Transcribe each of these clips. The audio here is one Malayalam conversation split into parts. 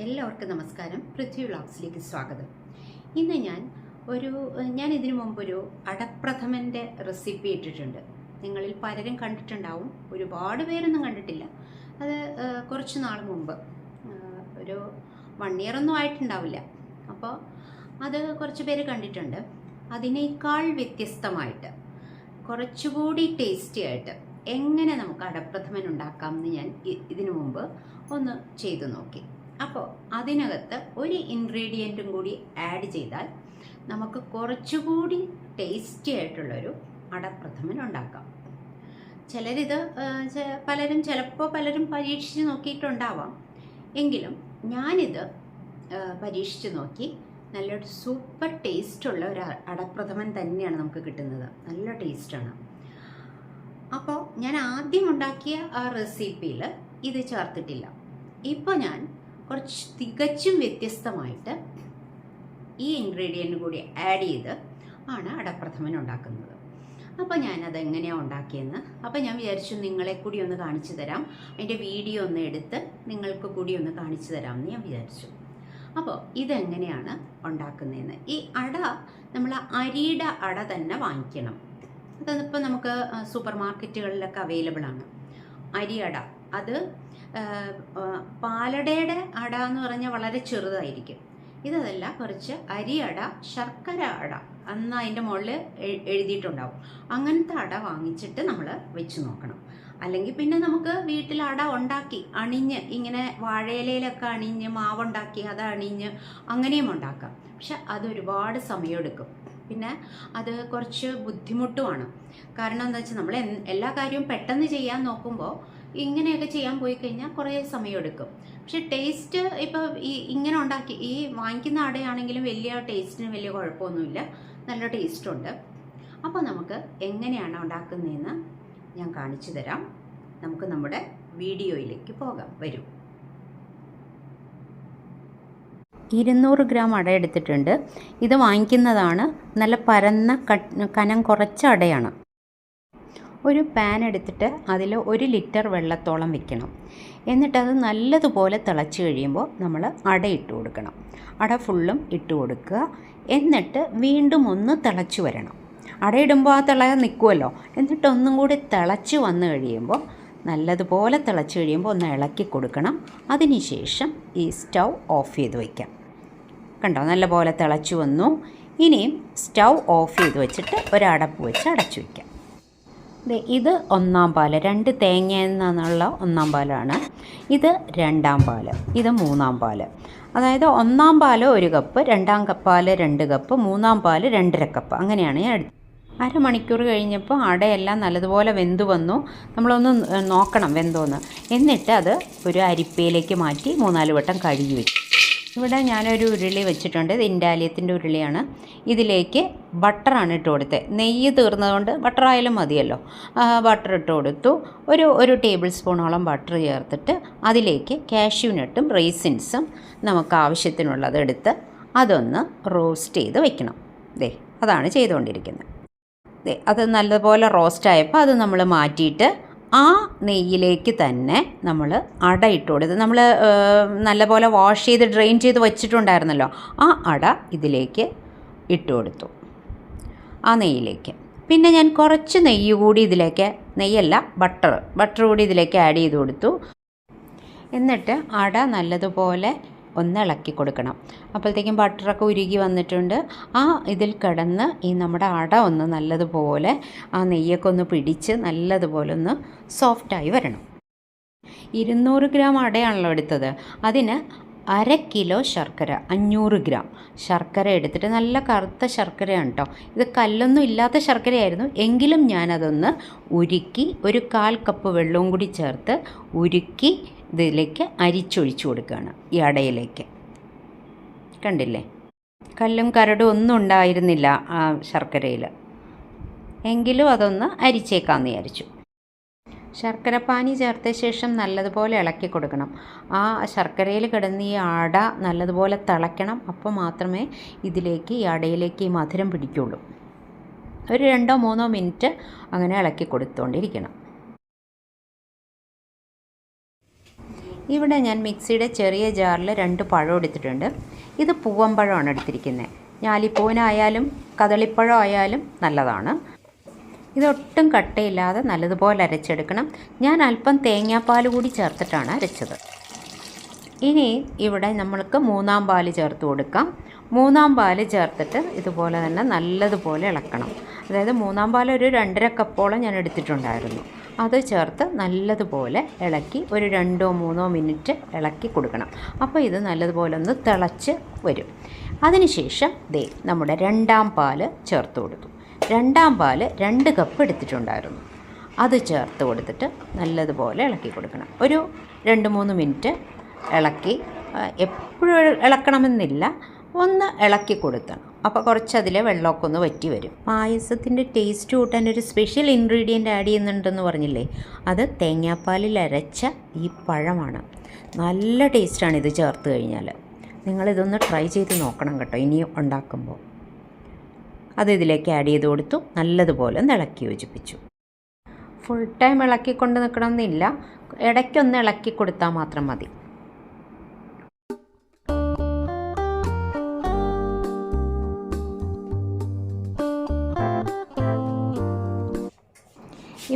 എല്ലാവർക്കും നമസ്കാരം. പൃഥ്വി വ്ളോഗ്സിലേക്ക് സ്വാഗതം. ഇന്ന് ഞാൻ ഒരു ഞാൻ ഇതിനു മുമ്പൊരു അടപ്രഥമന്റെ റെസിപ്പി ഇട്ടിട്ടുണ്ട്. നിങ്ങളിൽ പലരും കണ്ടിട്ടുണ്ടാവും. ഒരുപാട് പേരൊന്നും കണ്ടിട്ടില്ല. അത് കുറച്ച് നാൾ മുമ്പ്. ഒരു വൺ ഇയർ ഒന്നും ആയിട്ടുണ്ടാവില്ല. അപ്പോൾ അത് കുറച്ച് പേര് കണ്ടിട്ടുണ്ട്. അതിനേക്കാൾ വ്യത്യസ്തമായിട്ട് കുറച്ചുകൂടി ടേസ്റ്റി ആയിട്ട് എങ്ങനെ നമുക്ക് അടപ്രഥമൻ ഉണ്ടാക്കാം എന്ന് ഞാൻ ഇതിനു മുമ്പ് ഒന്ന് ചെയ്തു നോക്കി. അപ്പോൾ അതിനകത്ത് ഒരു ഇൻഗ്രീഡിയന്റും കൂടി ആഡ് ചെയ്താൽ നമുക്ക് കുറച്ചുകൂടി ടേസ്റ്റി ആയിട്ടുള്ളൊരു അടപ്രഥമൻ ഉണ്ടാക്കാം. ചിലരിത് പലരും ചിലപ്പോൾ പലരും പരീക്ഷിച്ച് നോക്കിയിട്ടുണ്ടാവാം. എങ്കിലും ഞാനിത് പരീക്ഷിച്ച് നോക്കി നല്ലൊരു സൂപ്പർ ടേസ്റ്റുള്ള ഒരു അടപ്രഥമൻ തന്നെയാണ് നമുക്ക് കിട്ടുന്നത്. നല്ല ടേസ്റ്റാണ്. അപ്പോൾ ഞാൻ ആദ്യം ഉണ്ടാക്കിയ ആ റെസിപ്പിയിൽ ഇത് ചേർത്തിട്ടില്ല. ഇപ്പോൾ ഞാൻ കുറച്ച് തികച്ചും വ്യത്യസ്തമായിട്ട് ഈ ഇൻഗ്രീഡിയന്റ് കൂടി ആഡ് ചെയ്ത് ആണ് അടപ്രഥമൻ ഉണ്ടാക്കുന്നത്. അപ്പോൾ ഞാനത് എങ്ങനെയാണ് ഉണ്ടാക്കിയെന്ന്? അപ്പോൾ ഞാൻ വിചാരിച്ചു നിങ്ങളെ കൂടി ഒന്ന് കാണിച്ചു തരാം. അതിന്റെ വീഡിയോ ഒന്ന് എടുത്ത് നിങ്ങൾക്ക് കൂടി ഒന്ന് കാണിച്ചു തരാമെന്ന് ഞാൻ വിചാരിച്ചു. അപ്പോൾ ഇതെങ്ങനെയാണ് ഉണ്ടാക്കുന്നതെന്ന്? ഈ അട നമ്മൾ അരിയുടെ അട തന്നെ വാങ്ങിക്കണം. അതിപ്പോൾ നമുക്ക് സൂപ്പർ മാർക്കറ്റുകളിലൊക്കെ അവൈലബിൾ ആണ്. അരിയട അത് പാലടയുടെ അട എന്ന് പറഞ്ഞാൽ വളരെ ചെറുതായിരിക്കും. ഇതല്ല കുറച്ച് അരി അട ശർക്കര അട അന്ന് അതിന്റെ മുകളിൽ എഴുതിയിട്ടുണ്ടാവും. അങ്ങനത്തെ അട വാങ്ങിച്ചിട്ട് നമ്മൾ വെച്ച് നോക്കണം. അല്ലെങ്കിൽ പിന്നെ നമുക്ക് വീട്ടിൽ അട ഉണ്ടാക്കി അണിഞ്ഞ് ഇങ്ങനെ വാഴയിലയിലൊക്കെ അണിഞ്ഞ് മാവുണ്ടാക്കി അത് അണിഞ്ഞ് അങ്ങനെയും ഉണ്ടാക്കാം. പക്ഷെ അതൊരുപാട് സമയമെടുക്കും പിന്നെ അത് കുറച്ച് ബുദ്ധിമുട്ടുമാണ്. കാരണം എന്താ വെച്ചാൽ നമ്മൾ എല്ലാ കാര്യവും പെട്ടെന്ന് ചെയ്യാൻ നോക്കുമ്പോൾ ഇങ്ങനെയൊക്കെ ചെയ്യാൻ പോയി കഴിഞ്ഞാൽ കുറേ സമയമെടുക്കും. പക്ഷെ ടേസ്റ്റ് ഇപ്പോൾ ഈ ഇങ്ങനെ ഉണ്ടാക്കി ഈ വാങ്ങിക്കുന്ന അടയാണെങ്കിലും വലിയ ടേസ്റ്റിന് വലിയ കുഴപ്പമൊന്നുമില്ല. നല്ല ടേസ്റ്റുണ്ട്. അപ്പോൾ നമുക്ക് എങ്ങനെയാണ് ഉണ്ടാക്കുന്നതെന്ന് ഞാൻ കാണിച്ചു തരാം. നമുക്ക് നമ്മുടെ വീഡിയോയിലേക്ക് പോകാം. വരൂ. ഇരുന്നൂറ് ഗ്രാം അട എടുത്തിട്ടുണ്ട്. ഇത് വാങ്ങിക്കുന്നതാണ് നല്ല പരന്ന കനം കുറച്ച അടയാണ്. ഒരു പാൻ എടുത്തിട്ട് അതിൽ ഒരു ലിറ്റർ വെള്ളത്തോളം വെക്കണം. എന്നിട്ടത് നല്ലതുപോലെ തിളച്ച് കഴിയുമ്പോൾ നമ്മൾ അട ഇട്ട് കൊടുക്കണം. അട ഫുള്ളും ഇട്ട് കൊടുക്കുക. എന്നിട്ട് വീണ്ടും ഒന്ന് തിളച്ച് വരണം. അടയിടുമ്പോൾ ആ തിള നിൽക്കുമല്ലോ എന്നിട്ട് ഒന്നും കൂടി തിളച്ച് വന്നു കഴിയുമ്പോൾ നല്ലതുപോലെ തിളച്ച് കഴിയുമ്പോൾ ഒന്ന് ഇളക്കി കൊടുക്കണം. അതിനുശേഷം ഈ സ്റ്റൗ ഓഫ് ചെയ്ത് വയ്ക്കാം കണ്ടോ? നല്ലപോലെ തിളച്ചു വന്നു. ഇനിയും സ്റ്റൗ ഓഫ് ചെയ്ത് വെച്ചിട്ട് ഒരടപ്പ് വെച്ച് അടച്ചു വയ്ക്കാം ഇത് ഒന്നാം പാൽ രണ്ട് തേങ്ങ എന്നുള്ള ഒന്നാം പാലാണ്. ഇത് രണ്ടാം പാൽ ഇത് മൂന്നാം പാൽ അതായത് ഒന്നാം പാൽ ഒരു കപ്പ് രണ്ടാം പാൽ രണ്ട് കപ്പ് മൂന്നാം പാൽ രണ്ടര കപ്പ്. അങ്ങനെയാണ് ഞാൻ എടുത്തത് അരമണിക്കൂർ കഴിഞ്ഞപ്പോൾ അടയെല്ലാം നല്ലതുപോലെ വെന്ത് വന്നു. നമ്മളൊന്ന് നോക്കണം വെന്തോന്ന്. എന്നിട്ട് അത് ഒരു അരിപ്പയിലേക്ക് മാറ്റി മൂന്നാൽ വട്ടം കഴുകി വെച്ചു. ഇവിടെ ഞാനൊരു ഉരുളി വെച്ചിട്ടുണ്ട്. ഇത് ഇൻഡാലിയത്തിന്റെ ഉരുളിയാണ്. ഇതിലേക്ക് ബട്ടറാണ് ഇട്ട് കൊടുത്തത് നെയ്യ് തീർന്നതുകൊണ്ട് ബട്ടർ ആയാലും മതിയല്ലോ ബട്ടർ ഇട്ട് കൊടുത്തു. ഒരു ഒരു ടേബിൾ സ്പൂണോളം ബട്ടർ ചേർത്തിട്ട് അതിലേക്ക് കാഷ്യൂനട്ടും റേസിൻസും നമുക്ക് ആവശ്യത്തിനുള്ളത് എടുത്ത് അതൊന്ന് റോസ്റ്റ് ചെയ്ത് വെക്കണം. ദേ അതാണ് ചെയ്തുകൊണ്ടിരിക്കുന്നത്. ദേ അത് നല്ലപോലെ റോസ്റ്റ് ആയപ്പോൾ അത് നമ്മൾ മാറ്റിയിട്ട് ആ നെയ്യിലേക്ക് തന്നെ നമ്മൾ അട ഇട്ട് കൊടുത്ത് നമ്മൾ നല്ലപോലെ വാഷ് ചെയ്ത് ഡ്രെയിൻ ചെയ്ത് വെച്ചിട്ടുണ്ടായിരുന്നല്ലോ. ആ അട ഇതിലേക്ക് ഇട്ട് കൊടുത്തു ആ നെയ്യിലേക്ക്. പിന്നെ ഞാൻ കുറച്ച് നെയ്യ് കൂടി ഇതിലേക്ക് നെയ്യല്ല ബട്ടർ ബട്ടർ കൂടി ഇതിലേക്ക് ആഡ് ചെയ്ത് കൊടുത്തു. എന്നിട്ട് അട നല്ലതുപോലെ ഒന്ന് ഇളക്കി കൊടുക്കണം. അപ്പോഴത്തേക്കും ബട്ടറൊക്കെ ഉരുകി വന്നിട്ടുണ്ട്. ആ ഇതിൽ കിടന്ന് ഈ നമ്മുടെ അട ഒന്ന് നല്ലതുപോലെ ആ നെയ്യൊക്കെ ഒന്ന് പിടിച്ച് നല്ലതുപോലെ ഒന്ന് സോഫ്റ്റായി വരണം. ഇരുന്നൂറ് ഗ്രാം അടയാണല്ലോ എടുത്തത്. അതിന് അര കിലോ ശർക്കര അഞ്ഞൂറ് ഗ്രാം. ശർക്കര എടുത്തിട്ട് നല്ല കറുത്ത ശർക്കരയാണ് കേട്ടോ ഇത് കല്ലൊന്നും ഇല്ലാത്ത ശർക്കരയായിരുന്നു. എങ്കിലും ഞാനതൊന്ന് ഉരുക്കി ഒരു കാൽ കപ്പ് വെള്ളവും കൂടി ചേർത്ത് ഉരുക്കി ഇതിലേക്ക് അരിച്ചൊഴിച്ചു കൊടുക്കുകയാണ് ഈ അടയിലേക്ക്. കണ്ടില്ലേ? കല്ലും കരടും ഒന്നും ഉണ്ടായിരുന്നില്ല ആ ശർക്കരയിൽ എങ്കിലും അതൊന്ന് അരിച്ചേക്കാമെന്ന് വിചാരിച്ചു. ശർക്കരപ്പാനി ചേർത്ത ശേഷം നല്ലതുപോലെ ഇളക്കി കൊടുക്കണം. ആ ശർക്കരയിൽ കിടന്ന് ഈ അട നല്ലതുപോലെ തിളയ്ക്കണം അപ്പോൾ മാത്രമേ ഇതിലേക്ക് ഈ അടയിലേക്ക് ഈ മധുരം പിടിക്കുള്ളൂ. ഒരു രണ്ടോ മൂന്നോ മിനിറ്റ് അങ്ങനെ ഇളക്കി കൊടുത്തുകൊണ്ടിരിക്കണം ഇവിടെ ഞാൻ മിക്സിയുടെ ചെറിയ ജാറിൽ രണ്ട് പഴം എടുത്തിട്ടുണ്ട്. ഇത് പൂവമ്പഴമാണ് എടുത്തിരിക്കുന്നത്. ഞാലിപ്പൂവനായാലും കദളിപ്പഴം ആയാലും നല്ലതാണ്. ഇതൊട്ടും കട്ടയില്ലാതെ നല്ലതുപോലെ അരച്ചെടുക്കണം. ഞാൻ അല്പം തേങ്ങാപ്പാൽ കൂടി ചേർത്തിട്ടാണ് അരച്ചത്. ഇനി ഇവിടെ നമ്മൾക്ക് മൂന്നാം പാൽ ചേർത്ത് കൊടുക്കാം. മൂന്നാം പാൽ ചേർത്തിട്ട് ഇതുപോലെ തന്നെ നല്ലതുപോലെ ഇളക്കണം. അതായത് മൂന്നാം പാൽ ഒരു രണ്ടര കപ്പോളം ഞാൻ എടുത്തിട്ടുണ്ടായിരുന്നു. അത് ചേർത്ത് നല്ലതുപോലെ ഇളക്കി ഒരു രണ്ടോ മൂന്നോ മിനിറ്റ് ഇളക്കി കൊടുക്കണം. അപ്പോൾ ഇത് നല്ലതുപോലെ ഒന്ന് തിളച്ച് വരും. അതിനുശേഷം ദേ നമ്മുടെ രണ്ടാം പാൽ ചേർത്ത് കൊടുത്തു. രണ്ടാം പാൽ രണ്ട് കപ്പ് എടുത്തിട്ടുണ്ടായിരുന്നു. അത് ചേർത്ത് കൊടുത്തിട്ട് നല്ലതുപോലെ ഇളക്കി കൊടുക്കണം. ഒരു രണ്ട് മൂന്ന് മിനിറ്റ് ഇളക്കി. എപ്പോഴും ഇളക്കണമെന്നില്ല. ഒന്ന് ഇളക്കി കൊടുക്കണം. അപ്പോൾ കുറച്ച് അതിലെ വെള്ളമൊക്കെ ഒന്ന് വറ്റി വരും. പായസത്തിന്റെ ടേസ്റ്റ് കൂട്ടാൻ ഒരു സ്പെഷ്യൽ ഇൻഗ്രീഡിയന്റ് ആഡ് ചെയ്യുന്നുണ്ടെന്ന് പറഞ്ഞില്ലേ? അത് തേങ്ങാപ്പാലിൽ അരച്ച ഈ പഴമാണ്. നല്ല ടേസ്റ്റാണ് ഇത് ചേർത്ത് കഴിഞ്ഞാൽ. നിങ്ങളിതൊന്ന് ട്രൈ ചെയ്ത് നോക്കണം കേട്ടോ ഇനി ഉണ്ടാക്കുമ്പോൾ. അത് ഇതിലേക്ക് ആഡ് ചെയ്ത് കൊടുത്തു നല്ലതുപോലെ ഒന്ന് ഇളക്കി യോജിപ്പിച്ചു. Full time ഇളക്കിക്കൊണ്ട് നിൽക്കണമെന്നില്ല. ഇടയ്ക്കൊന്ന് ഇളക്കി കൊടുത്താൽ മാത്രം മതി.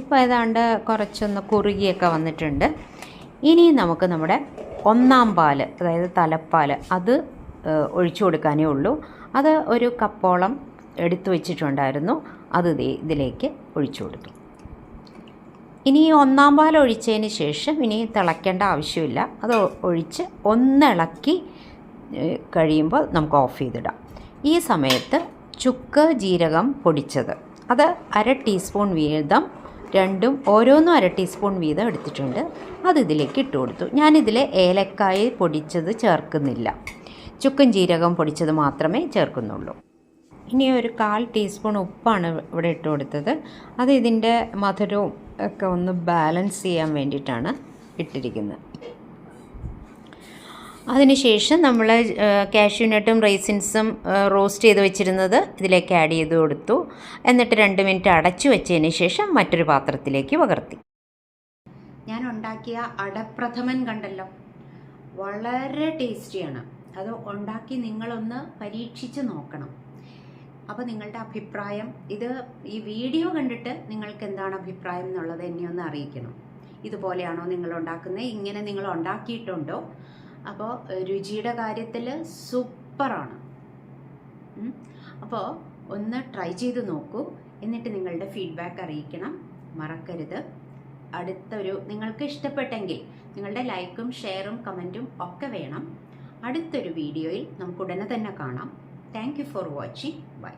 ഇപ്പോൾ ഏതാണ്ട് കുറച്ചൊന്ന് കുറുകിയൊക്കെ വന്നിട്ടുണ്ട്. ഇനി നമുക്ക് നമ്മുടെ ഒന്നാം പാൽ അതായത് തലപ്പാൽ അത് ഒഴിച്ചു കൊടുക്കാനേ ഉള്ളൂ. അത് ഒരു കപ്പോളം എടുത്തു വെച്ചിട്ടുണ്ടായിരുന്നു. അത് ഇതിലേക്ക് ഒഴിച്ചു കൊടുത്തു. ഇനി ഒന്നാം പാൽ ഒഴിച്ചതിന് ശേഷം ഇനി തിളയ്ക്കേണ്ട ആവശ്യമില്ല. അത് ഒഴിച്ച് ഒന്നിളക്കി കഴിയുമ്പോൾ നമുക്ക് ഓഫ് ചെയ്തിടാം. ഈ സമയത്ത് ചുക്ക് ജീരകം പൊടിച്ചത്. അത് അര ടീസ്പൂൺ വീതം രണ്ടും ഓരോന്നും അര ടീസ്പൂൺ വീതം എടുത്തിട്ടുണ്ട്. അത് ഇതിലേക്ക് ഇട്ട് കൊടുത്തു. ഞാനിതിൽ ഏലക്കായ പൊടിച്ചത് ചേർക്കുന്നില്ല. ചുക്കൻ ജീരകം പൊടിച്ചത് മാത്രമേ ചേർക്കുന്നുള്ളൂ. ഇനി ഒരു കാൽ ടീസ്പൂൺ ഉപ്പാണ് ഇവിടെ ഇട്ട് കൊടുത്തത്. അത് ഇതിന്റെ മധുരവും ഒക്കെ ഒന്ന് ബാലൻസ് ചെയ്യാൻ വേണ്ടിയിട്ടാണ് ഇട്ടിരിക്കുന്നത്. അതിനുശേഷം നമ്മൾ കാഷ്യൂനട്ടും റൈസിൻസും റോസ്റ്റ് ചെയ്ത് വെച്ചിരുന്നത് ഇതിലേക്ക് ആഡ് ചെയ്ത് കൊടുത്തു. എന്നിട്ട് രണ്ട് മിനിറ്റ് അടച്ചു വെച്ചതിന് ശേഷം മറ്റൊരു പാത്രത്തിലേക്ക് പകർത്തി. ഞാൻ ഉണ്ടാക്കിയ അടപ്രഥമൻ കണ്ടല്ലോ. വളരെ ടേസ്റ്റിയാണ് അത് ഉണ്ടാക്കി നിങ്ങളൊന്ന് പരീക്ഷിച്ച് നോക്കണം. അപ്പോൾ നിങ്ങളുടെ അഭിപ്രായം ഇത് ഈ വീഡിയോ കണ്ടിട്ട് നിങ്ങൾക്ക് എന്താണ് അഭിപ്രായം എന്നുള്ളത് എന്നെ ഒന്ന് അറിയിക്കണം. ഇതുപോലെയാണോ നിങ്ങൾ ഉണ്ടാക്കുന്നത്? ഇങ്ങനെ നിങ്ങൾ ഉണ്ടാക്കിയിട്ടുണ്ടോ? അപ്പോൾ രുചിയുടെ കാര്യത്തിൽ സൂപ്പറാണ്. അപ്പോൾ ഒന്ന് ട്രൈ ചെയ്ത് നോക്കൂ. എന്നിട്ട് നിങ്ങളുടെ ഫീഡ്ബാക്ക് അറിയിക്കണം. മറക്കരുത്. അടുത്തൊരു നിങ്ങൾക്ക് ഇഷ്ടപ്പെട്ടെങ്കിൽ നിങ്ങളുടെ ലൈക്കും ഷെയറും കമന്റും ഒക്കെ വേണം. അടുത്തൊരു വീഡിയോയിൽ നമുക്ക് ഉടനെ തന്നെ കാണാം. Thank for watching bye